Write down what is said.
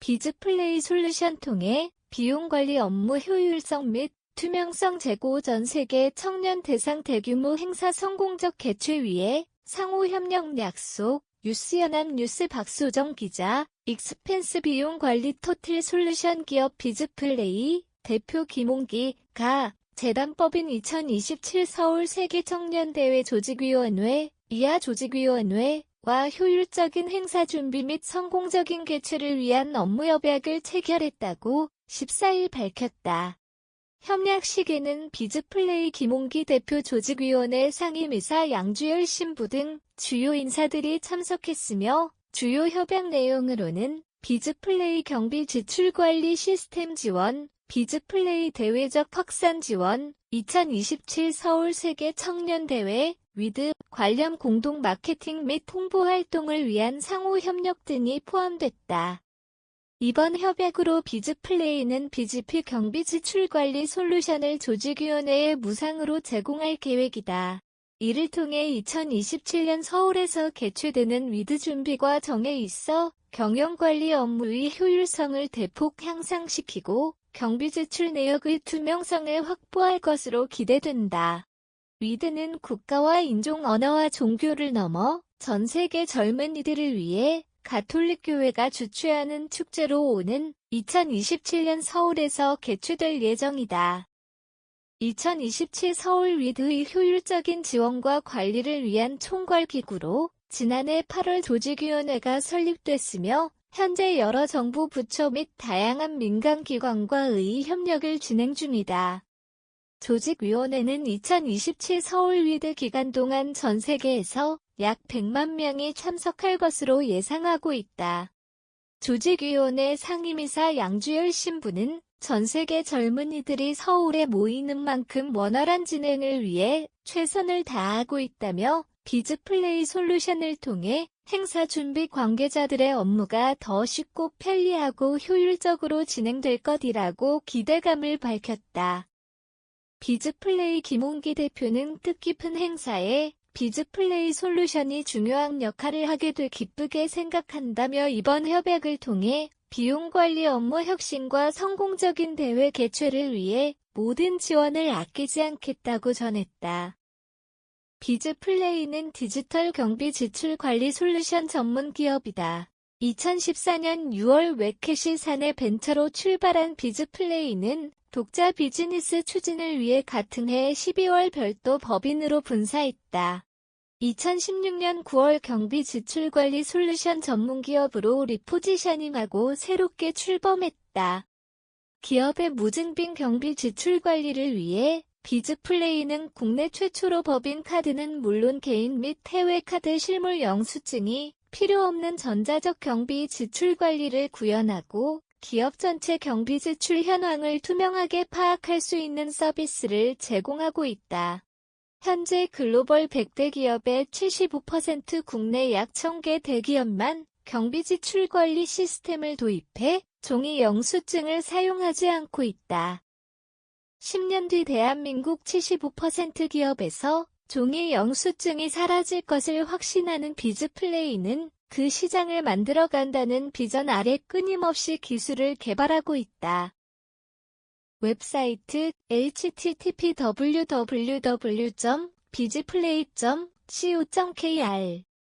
비즈플레이 솔루션 통해 비용 관리 업무 효율성 및 투명성 제고 전 세계 청년 대상 대규모 행사 성공적 개최 위해 상호 협력 약속 뉴스연합 뉴스 박소정 기자 익스펜스 비용 관리 토틀 솔루션 기업 비즈플레이 대표 김홍기가 재단법인 2027 서울 세계 청년대회 조직위원회 이하 조직위원회 와 효율적인 행사 준비 및 성공적인 개최를 위한 업무 협약을 체결했다고 14일 밝혔다. 협약 시기는 비즈플레이 김홍기 대표 조직위원회 상임이사 양주열 신부 등 주요 인사들이 참석했으며 주요 협약 내용으로는 비즈플레이 경비 지출 관리 시스템 지원, 비즈플레이 대외적 확산 지원, 2027 서울 세계 청년 대회, 위드 관련 공동 마케팅 및 홍보 활동을 위한 상호 협력 등이 포함됐다. 이번 협약으로 비즈플레이는 BGP 경비 지출 관리 솔루션을 조직위원회에 무상으로 제공할 계획이다. 이를 통해 2027년 서울에서 개최되는 위드 준비과 정에 있어 경영관리 업무의 효율성을 대폭 향상시키고 경비 지출 내역의 투명성을 확보할 것으로 기대된다. 위드는 국가와 인종 언어와 종교를 넘어 전 세계 젊은 이들을 위해 가톨릭 교회가 주최하는 축제로 오는 2027년 서울에서 개최될 예정이다. 2027 서울 위드의 효율적인 지원과 관리를 위한 총괄기구로 지난해 8월 조직위원회가 설립됐으며 현재 여러 정부 부처 및 다양한 민간기관과의 협력을 진행 중이다. 조직위원회는 2027 서울 위드 기간 동안 전 세계에서 약 100만 명이 참석할 것으로 예상하고 있다. 조직위원회 상임이사 양주열 신부는 전 세계 젊은이들이 서울에 모이는 만큼 원활한 진행을 위해 최선을 다하고 있다며 비즈플레이 솔루션을 통해 행사 준비 관계자들의 업무가 더 쉽고 편리하고 효율적으로 진행될 것이라고 기대감을 밝혔다. 비즈플레이 김홍기 대표는 뜻깊은 행사에 비즈플레이 솔루션이 중요한 역할을 하게 돼 기쁘게 생각한다며 이번 협약을 통해 비용 관리 업무 혁신과 성공적인 대회 개최를 위해 모든 지원을 아끼지 않겠다고 전했다. 비즈플레이는 디지털 경비 지출 관리 솔루션 전문 기업이다. 2014년 6월 웨켓이 사내 벤처로 출발한 비즈플레이는 독자 비즈니스 추진을 위해 같은 해 12월 별도 법인으로 분사했다. 2016년 9월 경비 지출 관리 솔루션 전문 기업으로 리포지셔닝하고 새롭게 출범했다. 기업의 무증빙 경비 지출 관리를 위해 비즈플레이는 국내 최초로 법인 카드는 물론 개인 및 해외 카드 실물 영수증이 필요 없는 전자적 경비 지출 관리를 구현하고 기업 전체 경비 지출 현황을 투명하게 파악할 수 있는 서비스를 제공하고 있다. 현재 글로벌 100대 기업의 75% 국내 약 1000개 대기업만 경비 지출 관리 시스템을 도입해 종이 영수증을 사용하지 않고 있다. 10년 뒤 대한민국 75% 기업에서 종이 영수증이 사라질 것을 확신하는 비즈플레이는 그 시장을 만들어간다는 비전 아래 끊임없이 기술을 개발하고 있다. 웹사이트 http www.bizplay.co.kr